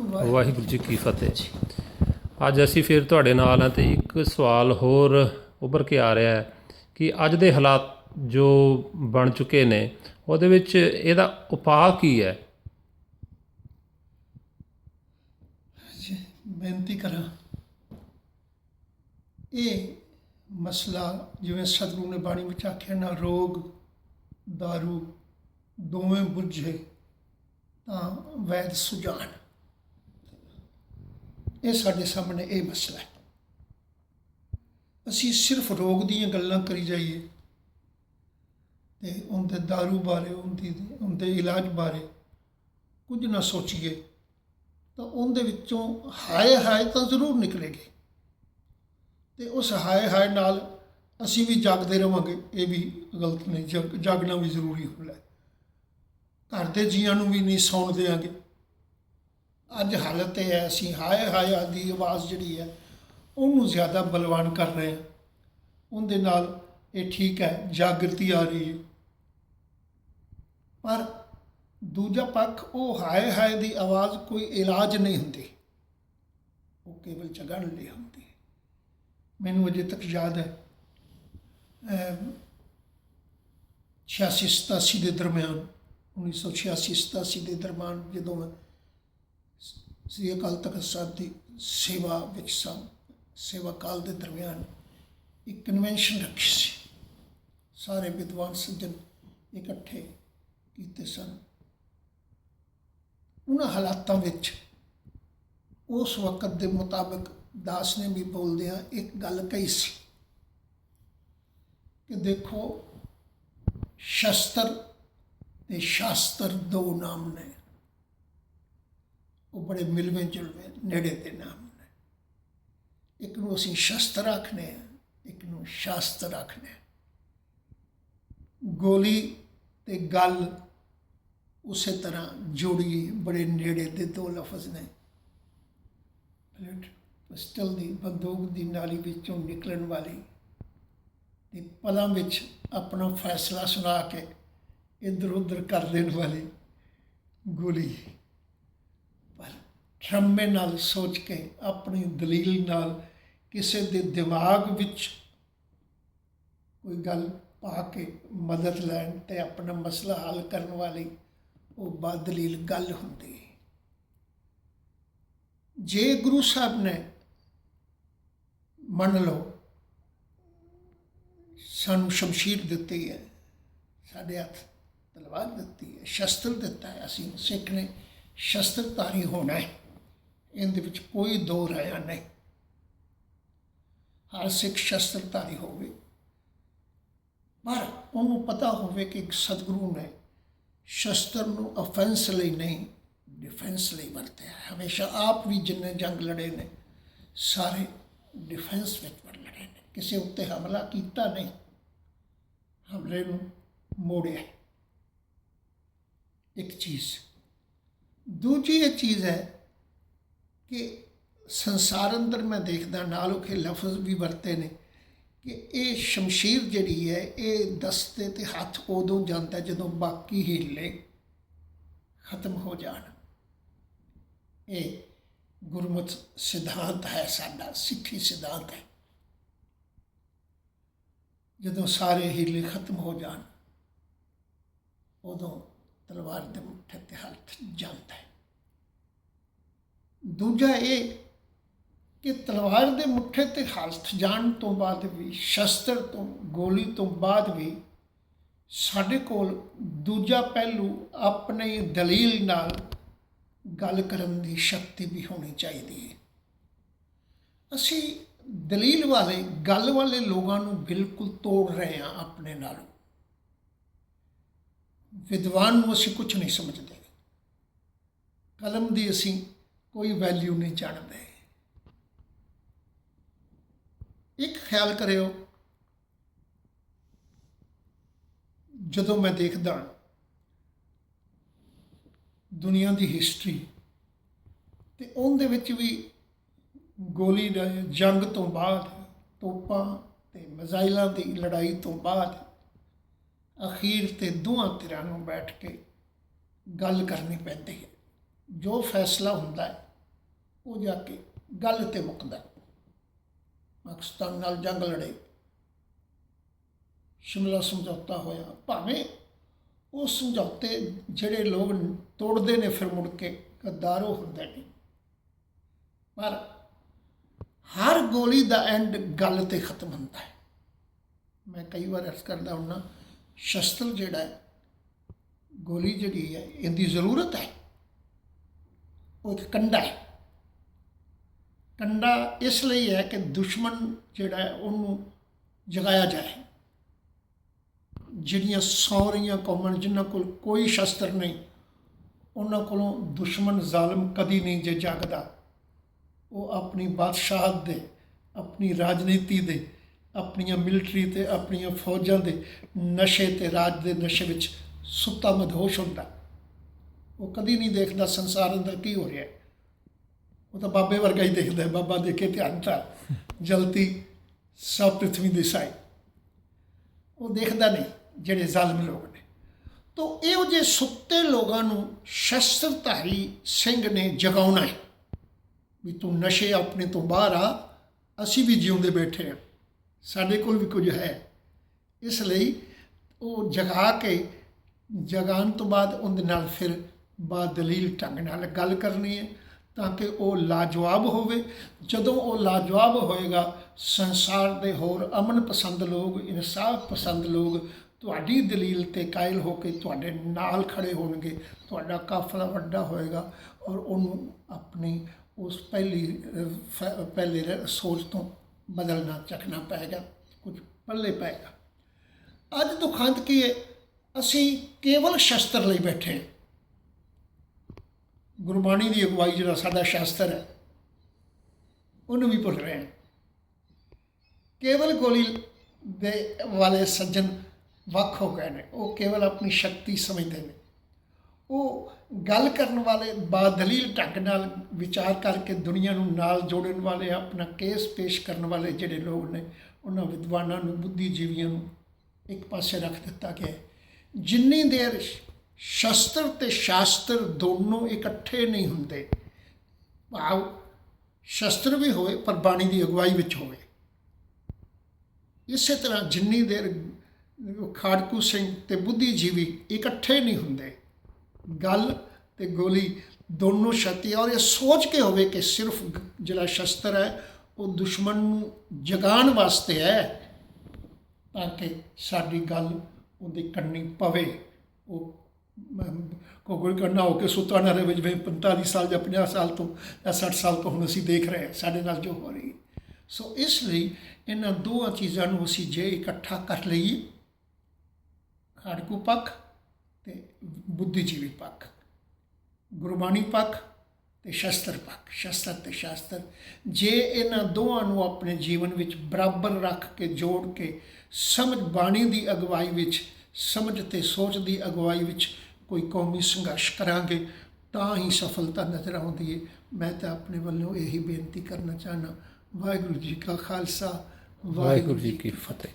ਵਾਹਿਗੁਰੂ ਜੀ ਕੀ ਫਤਿਹ ਅੱਜ ਅਸੀਂ ਫਿਰ ਤੁਹਾਡੇ ਨਾਲ ਹਾਂ ਤੇ ਇੱਕ ਸਵਾਲ ਹੋਰ ਉੱਭਰ ਕੇ ਆ ਰਿਹਾ ਹੈ ਕਿ ਅੱਜ ਦੇ ਹਾਲਾਤ ਜੋ ਬਣ ਚੁੱਕੇ ਨੇ ਉਹਦੇ ਵਿੱਚ ਇਹਦਾ ਉਪਾਅ ਕੀ ਹੈ? ਜੀ, ਬੇਨਤੀ ਕਰਾਂ। ਇਹ ਮਸਲਾ ਜਿਵੇਂ ਸਤਿਗੁਰੂ ਨੇ ਬਾਣੀ ਵਿੱਚ ਆਖਿਆ ਨਾ ਰੋਗ दारू ਦੋਵੇਂ ਬੁੱਝੇ ਤਾਂ ਵੈਦ ਸੁਜਾਨ ਇਹ ਸਾਡੇ ਸਾਹਮਣੇ ਇਹ ਮਸਲਾ ਹੈ। ਅਸੀਂ ਸਿਰਫ ਰੋਗ ਦੀਆਂ ਗੱਲਾਂ ਕਰੀ ਜਾਈਏ ਤੇ ਉਹਦੇ दारू ਬਾਰੇ, ਉਹਦੀ ਉਹਦੇ ਇਲਾਜ ਬਾਰੇ ਕੁਝ ਨਾ ਸੋਚੀਏ, ਤਾਂ ਉਹਦੇ ਵਿੱਚੋਂ ਹਾਏ ਹਾਏ ਤਾਂ ਜ਼ਰੂਰ ਨਿਕਲੇਗੀ। ਤੇ ਉਸ ਹਾਏ ਹਾਏ ਨਾਲ ਅਸੀਂ ਵੀ ਜਾਗਦੇ ਰਵਾਂਗੇ, ਇਹ ਵੀ ਗਲਤ ਨਹੀਂ, ਜਗ- ਜਾਗਣਾ ਵੀ ਜ਼ਰੂਰੀ ਹੁੰਦਾ ਹੈ। ਘਰ ਦੇ ਜੀਆਂ ਨੂੰ ਵੀ ਨਹੀਂ ਸੌਣ ਦੇਵਾਂਗੇ ਅੱਜ ਹਾਲਤ ਇਹ ਹੈ ਅਸੀਂ ਹਾਏ ਹਾਏ ਦੀ ਆਵਾਜ਼ ਜਿਹੜੀ ਹੈ ਉਹਨੂੰ ਜ਼ਿਆਦਾ ਬਲਵਾਨ ਕਰ ਰਹੇ ਹਾਂ। ਉਹਦੇ ਨਾਲ ਇਹ ਠੀਕ ਹੈ ਜਾਗਰਤੀ ਆ ਰਹੀ ਹੈ। ਪਰ ਦੂਜਾ ਪੱਖ ਉਹ ਹਾਏ ਹਾਏ ਦੀ ਆਵਾਜ਼ ਕੋਈ ਇਲਾਜ ਨਹੀਂ ਹੁੰਦੀ। ਉਹ ਕੇਵਲ ਜਗਣ ਲਈ ਹੁੰਦੀ ਮੈਨੂੰ ਅਜੇ ਤੱਕ ਯਾਦ ਹੈ ਅਮ, 86 87 ਦੇ ਦਰਮਿਆਨ 1986 87 ਦੇ ਦਰਮਿਆਨ ਜਦੋਂ ਮੈਂ ਸ੍ਰੀ ਅਕਾਲ ਤਖਤ ਸਾਹਿਬ ਦੀ ਸੇਵਾ ਵਿੱਚ ਸਾਂ ਸੇਵਾ ਕਾਲ ਦੇ ਦਰਮਿਆਨ ਇੱਕ ਕਨਵੈਨਸ਼ਨ ਰੱਖੀ ਸੀ। ਸਾਰੇ ਵਿਦਵਾਨ ਸੱਜਣ ਇਕੱਠੇ ਕੀਤੇ ਸਨ। ਉਹਨਾਂ ਹਾਲਾਤਾਂ ਵਿੱਚ ਉਸ ਵਕਤ ਦੇ ਮੁਤਾਬਕ ਦਾਸ ਨੇ ਵੀ ਬੋਲਦਿਆਂ ਇੱਕ ਗੱਲ ਕਹੀ ਸੀ ਕਿ ਦੇਖੋ, ਸ਼ਸਤਰ ਤੇ ਸ਼ਾਸਤਰ ਦੋ ਨਾਮ ਨੇ। ਉਹ ਬੜੇ ਮਿਲਵੇਂ ਜੁਲਵੇਂ ਨੇੜੇ ਦੇ ਨਾਮ ਨੇ। ਇੱਕ ਨੂੰ ਅਸੀਂ ਸ਼ਸਤਰ ਆਖਨੇ ਆ, ਇੱਕ ਨੂੰ ਸ਼ਾਸਤਰ ਆਖਨੇ ਗੋਲੀ ਤੇ ਗੱਲ ਉਸੇ ਤਰ੍ਹਾਂ ਜੋੜੀ ਬੜੇ ਨੇੜੇ ਦੇ ਦੋ ਲਫ਼ਜ਼ ਨੇ। ਬਲਟ ਪਿਸਟਲ ਦੀ ਬੰਦੂਕ ਦੀ ਨਾਲੀ ਵਿੱਚੋਂ ਨਿਕਲਣ ਵਾਲੀ ਤੇ ਪਲਾਂ ਵਿੱਚ ਆਪਣਾ ਫੈਸਲਾ ਸੁਣਾ ਕੇ ਇੱਧਰ ਉੱਧਰ ਕਰ ਦੇਣ ਵਾਲੀ ਗੋਲੀ। ਠਰਮੇ ਨਾਲ ਸੋਚ ਕੇ, ਆਪਣੀ ਦਲੀਲ ਨਾਲ ਕਿਸੇ ਦੇ ਦਿਮਾਗ ਵਿੱਚ ਕੋਈ ਗੱਲ ਪਾ ਕੇ ਮਦਦ ਲੈਣ ਤੇ ਆਪਣਾ ਮਸਲਾ ਹੱਲ ਕਰਨ ਵਾਲੀ ਉਹ ਬਾਦਲੀਲ ਗੱਲ ਹੁੰਦੀ ਹੈ। ਜੇ ਗੁਰੂ ਸਾਹਿਬ ਨੇ ਮੰਨ ਲਓ, ਸਾਨੂੰ ਸ਼ਮਸ਼ੀਰ ਦਿੱਤੀ ਹੈ, ਸਾਡੇ ਹੱਥ ਤਲਵਾਰ ਦਿੱਤੀ ਹੈ, ਸ਼ਸਤਰ ਦਿੱਤਾ ਹੈ, ਅਸੀਂ ਸਿੱਖ ਨੇ ਸ਼ਸਤਰਧਾਰੀ ਹੋਣਾ ਹੈ। ਇਹਦੇ ਵਿੱਚ ਕੋਈ ਦੋ ਰਾਇਆ ਨਹੀਂ। ਹਰ ਸਿੱਖ ਸ਼ਸਤਰਧਾਰੀ ਹੋਵੇ, ਪਰ ਉਹਨੂੰ ਪਤਾ ਹੋਵੇ ਕਿ ਇੱਕ ਸਤਿਗੁਰੂ ਨੇ ਸ਼ਸਤਰ ਨੂੰ ਅਫੈਂਸ ਲਈ ਨਹੀਂ ਡਿਫੈਂਸ ਲਈ ਵਰਤਿਆ ਹਮੇਸ਼ਾ ਆਪ ਵੀ ਜਿੰਨੇ ਜੰਗ ਲੜੇ ਨੇ, ਸਾਰੇ ਡਿਫੈਂਸ ਵਿੱਚ ਵਰ ਲੜੇ ਨੇ। ਕਿਸੇ ਉੱਤੇ ਹਮਲਾ ਕੀਤਾ ਨਹੀਂ, ਹਮਲੇ ਨੂੰ ਮੋੜਿਆ। ਇੱਕ ਚੀਜ਼। ਦੂਜੀ ਇਹ ਚੀਜ਼ ਹੈ ਕਿ ਸੰਸਾਰ ਅੰਦਰ ਮੈਂ ਦੇਖਦਾ, ਨਾਲ ਉਹ ਲਫ਼ਜ਼ ਵੀ ਵਰਤੇ ਨੇ, ਕਿ ਇਹ ਸ਼ਮਸ਼ੀਰ ਜਿਹੜੀ ਹੈ, ਇਹ ਦਸਤੇ ਤੇ ਹੱਥ ਉਦੋਂ ਜਾਂਦਾ ਜਦੋਂ ਬਾਕੀ ਹੀਲੇ ਖਤਮ ਹੋ ਜਾਣ। ਇਹ ਗੁਰਮਤ ਸਿਧਾਂਤ ਹੈ ਸਾਡਾ, ਸਿੱਖੀ ਸਿਧਾਂਤ ਹੈ। ਜਦੋਂ ਸਾਰੇ ਹੀਲੇ ਖਤਮ ਹੋ ਜਾਣ, ਉਦੋਂ ਤਲਵਾਰ ਦੇ ਮੁੱਠੇ ਤੇ ਹੱਥ ਜਾਂਦਾ ਹੈ। ਦੂਜਾ ਇਹ ਕਿ ਤਲਵਾਰ ਦੇ ਮੁੱਠੇ ਤੇ ਹੱਥ ਜਾਣ ਤੋਂ ਬਾਅਦ ਵੀ, ਸ਼ਸਤਰ ਤੋਂ, ਗੋਲੀ ਤੋਂ ਬਾਅਦ ਵੀ ਸਾਡੇ ਕੋਲ ਦੂਜਾ ਪਹਿਲੂ ਆਪਣੇ ਦਲੀਲ ਨਾਲ ਗੱਲ ਕਰਨ ਦੀ ਸ਼ਕਤੀ ਵੀ ਹੋਣੀ ਚਾਹੀਦੀ ਹੈ। ਅਸੀਂ ਦਲੀਲ ਵਾਲੇ, ਗੱਲ ਵਾਲੇ ਲੋਕਾਂ ਨੂੰ ਬਿਲਕੁਲ ਤੋੜ ਰਹੇ ਹਾਂ ਆਪਣੇ ਨਾਲ। ਵਿਦਵਾਨ ਨੂੰ ਅਸੀਂ ਕੁਝ ਨਹੀਂ ਸਮਝਦੇ। ਕਲਮ ਦੀ ਅਸੀਂ ਕੋਈ ਵੈਲਿਊ ਨਹੀਂ ਜਾਣਦੇ ਇੱਕ ਖਿਆਲ ਕਰਿਓ, ਜਦੋਂ ਮੈਂ ਦੇਖਦਾ ਦੁਨੀਆ ਦੀ ਹਿਸਟਰੀ ਤੇ ਉਹਦੇ ਵਿੱਚ ਵੀ ਗੋਲੀ ਦਾ ਜੰਗ ਤੋਂ ਬਾਅਦ, ਤੋਪਾਂ ਤੇ ਮਿਜ਼ਾਈਲਾਂ ਦੀ ਲੜਾਈ ਤੋਂ ਬਾਅਦ ਅਖੀਰ ਤੇ ਦੋਹਾਂ ਧਿਰਾਂ ਨੂੰ ਬੈਠ ਕੇ ਗੱਲ ਕਰਨੀ ਪੈਂਦੀ ਹੈ। ਜੋ ਫੈਸਲਾ ਹੁੰਦਾ ਹੈ, ਉਹ ਜਾ ਕੇ ਗੱਲ ਤੇ ਮੁੱਕਦਾ ਪਾਕਿਸਤਾਨ ਨਾਲ ਜੰਗ ਲੜੇ। ਸ਼ਿਮਲਾ ਸਮਝੌਤਾ ਹੋਇਆ। ਭਾਵੇਂ ਉਹ ਸਮਝੌਤੇ ਜਿਹੜੇ ਲੋਕ ਤੋੜਦੇ ਨੇ, ਫਿਰ ਮੁੜ ਕੇ ਗੱਦਾਰ ਹੁੰਦੇ ਨੇ। ਪਰ ਹਰ ਗੋਲੀ ਦਾ ਐਂਡ ਗੱਲ ਤੇ ਖਤਮ ਹੁੰਦਾ ਹੈ। ਮੈਂ ਕਈ ਵਾਰ ਅਰਜ਼ ਕਰਦਾ ਹੁੰਨਾ, ਸ਼ਸਤਰ ਜਿਹੜਾ ਹੈ, ਗੋਲੀ ਜਿਹੜੀ ਹੈ, ਇਹਦੀ ਜ਼ਰੂਰਤ ਹੈ। ਉਹ ਇੱਕ ਕੰਡਾ ਹੈ। ਕੰਡਾ ਇਸ ਲਈ ਹੈ ਕਿ ਦੁਸ਼ਮਣ ਜਿਹੜਾ ਹੈ ਉਹਨੂੰ ਜਗਾਇਆ ਜਾਏ। ਜਿਹੜੀਆਂ ਸੌ ਰਹੀਆਂ ਕੌਮਾਂ ਜਿਨ੍ਹਾਂ ਕੋਲ ਕੋਈ ਸ਼ਸਤਰ ਨਹੀਂ, ਉਹਨਾਂ ਕੋਲੋਂ ਦੁਸ਼ਮਣ ਜ਼ਾਲਮ ਕਦੀ ਨਹੀਂ ਜੇ ਜਾਗਦਾ। ਉਹ ਆਪਣੀ ਬਾਦਸ਼ਾਹਤ ਦੇ, ਆਪਣੀ ਰਾਜਨੀਤੀ ਦੇ, ਆਪਣੀਆਂ ਮਿਲਟਰੀ ਤੇ, ਆਪਣੀਆਂ ਫੌਜਾਂ ਦੇ ਨਸ਼ੇ ਤੇ, ਰਾਜ ਦੇ ਨਸ਼ੇ ਵਿੱਚ ਸੁੱਤਾ ਮਦਹੋਸ਼ ਹੁੰਦਾ। ਉਹ ਕਦੀ ਨਹੀਂ ਦੇਖਦਾ ਸੰਸਾਰ ਅੰਦਰ ਕੀ ਹੋ ਰਿਹਾ ਉਹ ਤਾਂ ਬਾਬੇ ਵਰਗਾ ਹੀ ਦੇਖਦਾ ਹੈ। ਬਾਬਾ ਦੇਖੇ ਧਿਆਨ ਤਾਂ ਜਲਤੀ ਸਭ ਪ੍ਰithvi ਦੇ ਸਾਈ ਉਹ ਦੇਖਦਾ ਨਹੀਂ ਜਿਹੜੇ ਜ਼ਾਲਮ ਲੋਕ ਨੇ। ਤੋ ਇਹੋ ਜਿਹੇ ਸੁੱਤੇ ਲੋਕਾਂ ਨੂੰ ਸ਼ਸਤਰਧਾਰੀ ਸਿੰਘ ਨੇ ਜਗਾਉਣਾ ਹੈ। ਵੀ ਤੂੰ ਨਸ਼ੇ ਆਪਣੇ ਤੋਂ ਬਾਹਰ ਆ, ਅਸੀਂ ਵੀ ਜਿਉਂਦੇ ਬੈਠੇ ਹਾਂ। ਸਾਡੇ ਕੋਲ ਵੀ ਕੁਝ ਹੈ। ਇਸ ਲਈ ਉਹ ਜਗਾ ਕੇ ਜਗਾਉਣ ਤੋਂ ਬਾਅਦ ਉਹਦੇ ਨਾਲ ਫਿਰ ਬਾ ਦਲੀਲ ਢੰਗ ਨਾਲ ਗੱਲ ਕਰਨੀ ਹੈ ਤਾਂ ਕਿ ਉਹ ਲਾਜਵਾਬ ਹੋਵੇ। ਜਦੋਂ ਉਹ ਲਾਜਵਾਬ ਹੋਏਗਾ ਸੰਸਾਰ ਦੇ ਹੋਰ ਅਮਨ ਪਸੰਦ ਲੋਕ ਇਨਸਾਫ ਪਸੰਦ ਲੋਕ ਤੁਹਾਡੀ ਦਲੀਲ ਤੇ ਕਾਇਲ ਹੋ ਕੇ ਤੁਹਾਡੇ ਨਾਲ ਖੜੇ ਹੋਣਗੇ। ਤੁਹਾਡਾ ਕਾਫਲਾ ਵੱਡਾ ਹੋਏਗਾ ਔਰ ਉਹਨੂੰ ਆਪਣੀ ਉਸ ਪਹਿਲੀ ਅਹ, ਪਹਿਲੇ ਸੋਚ ਤੋਂ ਬਦਲਣਾ ਚੱਕਣਾ ਪਏਗਾ ਕੁਝ ਪੱਲੇ ਪਏਗਾ। ਅੱਜ ਦੁਖਾਂਤ ਕੀ ਹੈ? ਅਸੀਂ ਕੇਵਲ ਸ਼ਸਤਰ ਲਈ ਬੈਠੇ ਹਾਂ। ਗੁਰਬਾਣੀ ਦੀ ਅਗਵਾਈ ਜਿਹੜਾ ਸਾਡਾ ਸ਼ਾਸਤਰ ਹੈ, ਉਹਨੂੰ ਵੀ ਭੁੱਲ ਰਹੇ ਹਾਂ। ਕੇਵਲ ਗੋਲੀ ਦੇ ਵਾਲੇ ਸੱਜਣ ਵੱਖ ਹੋ ਗਏ ਨੇ, ਉਹ ਕੇਵਲ ਆਪਣੀ ਸ਼ਕਤੀ ਸਮਝਦੇ ਨੇ। ਉਹ ਗੱਲ ਕਰਨ ਵਾਲੇ ਬਾਦਲੀਲ ਢੰਗ ਨਾਲ ਵਿਚਾਰ ਕਰਕੇ ਦੁਨੀਆ ਨੂੰ ਨਾਲ ਜੋੜਨ ਵਾਲੇ, ਆਪਣਾ ਕੇਸ ਪੇਸ਼ ਕਰਨ ਵਾਲੇ ਜਿਹੜੇ ਲੋਕ ਨੇ, ਉਹਨਾਂ ਵਿਦਵਾਨਾਂ ਨੂੰ, ਬੁੱਧੀਜੀਵੀਆਂ ਨੂੰ ਇੱਕ ਪਾਸੇ ਰੱਖ ਦਿੱਤਾ ਗਿਆ ਜਿੰਨੀ ਦੇਰ ਸ਼ਸਤਰ ਤੇ ਸ਼ਾਸਤਰ ਦੋਨੋਂ ਇਕੱਠੇ ਨਹੀਂ ਹੁੰਦੇ। ਭਾਵ ਸ਼ਸਤਰ ਵੀ ਹੋਵੇ, ਪਰ ਬਾਣੀ ਦੀ ਅਗਵਾਈ ਵਿੱਚ ਹੋਵੇ। ਇਸੇ ਤਰ੍ਹਾਂ ਜਿੰਨੀ ਦੇਰ ਖਾੜਕੂ ਸਿੰਘ ਤੇ ਬੁੱਧੀਜੀਵੀ ਇਕੱਠੇ ਨਹੀਂ ਹੁੰਦੇ, ਗੱਲ ਤੇ ਗੋਲੀ ਦੋਨੋਂ ਛਤੀ ਔਰ ਇਹ ਸੋਚ ਕੇ ਹੋਵੇ ਕਿ ਸਿਰਫ ਜਿਹੜਾ ਸ਼ਸਤਰ ਹੈ, ਉਹ ਦੁਸ਼ਮਣ ਨੂੰ ਜਗਾਉਣ ਵਾਸਤੇ ਹੈ, ਤਾਂ ਕਿ ਸਾਡੀ ਗੱਲ ਉਹਦੀ ਕੰਨੀ ਪਵੇ, ਉਹ ਕੋ ਕੋਈ ਕਰਨਾ ਹੋ ਕੇ ਸੁੱਤਾ ਨਾ ਰਹੇ, ਜਿਵੇਂ 45 ਸਾਲ ਜਾਂ 50 ਸਾਲ ਤੋਂ ਜਾਂ 60 ਸਾਲ ਤੋਂ ਹੁਣ ਅਸੀਂ ਦੇਖ ਰਹੇ ਹਾਂ, ਸਾਡੇ ਨਾਲ ਜੋ ਹੋ ਰਹੀ ਹੈ। ਸੋ ਇਸ ਲਈ ਇਹਨਾਂ ਦੋਹਾਂ ਚੀਜ਼ਾਂ ਨੂੰ ਅਸੀਂ ਜੇ ਇਕੱਠਾ ਕਰ ਲਈਏ, ਖਾੜਕੂ ਪੱਖ ਤੇ ਬੁੱਧੀਜੀਵੀ ਪੱਖ, ਗੁਰਬਾਣੀ ਪੱਖ ਤੇ ਸ਼ਸਤਰ ਪੱਖ, ਸ਼ਸਤਰ ਤੇ ਸ਼ਾਸਤਰ। ਜੇ ਇਹਨਾਂ ਦੋਹਾਂ ਨੂੰ ਆਪਣੇ ਜੀਵਨ ਵਿੱਚ ਬਰਾਬਰ ਰੱਖ ਕੇ, ਜੋੜ ਕੇ ਸਮਝ ਬਾਣੀ ਦੀ ਅਗਵਾਈ ਵਿੱਚ, ਸਮਝ ਤੇ ਸੋਚ ਦੀ ਅਗਵਾਈ ਵਿੱਚ ਕੋਈ ਕੌਮੀ ਸੰਘਰਸ਼ ਕਰਾਂਗੇ, ਤਾਂ ਹੀ ਸਫਲਤਾ ਨਜ਼ਰ ਆਉਂਦੀ ਹੈ ਮੈਂ ਤਾਂ ਆਪਣੇ ਵੱਲੋਂ ਇਹੀ ਬੇਨਤੀ ਕਰਨਾ ਚਾਹਨਾ ਵਾਹਿਗੁਰੂ ਜੀ ਕਾ ਖਾਲਸਾ, ਵਾਹਿਗੁਰੂ ਜੀ ਕੀ ਫਤਿਹ।